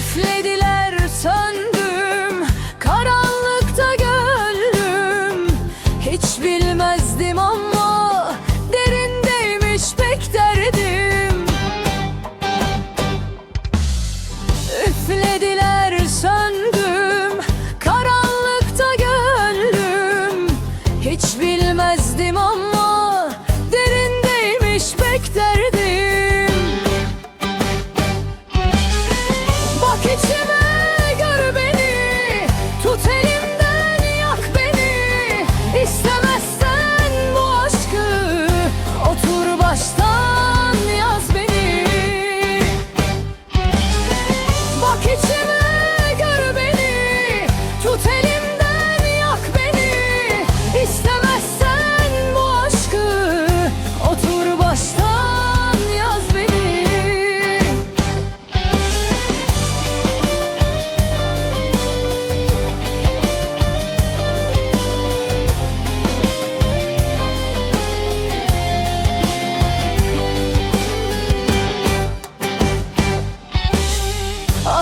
Üflediler söndüm. Karanlıkta gönlüm Hiç bilmezdim ama Derindeymiş pek Üflediler söndüm. Karanlıkta gönlüm Hiç bilmezdim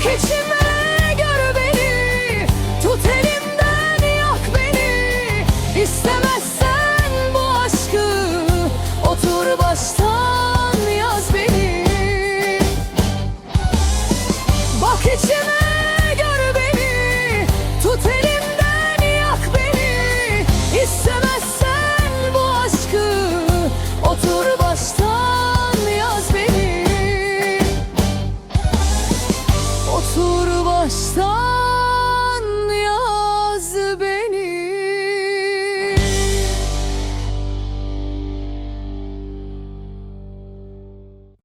kitchen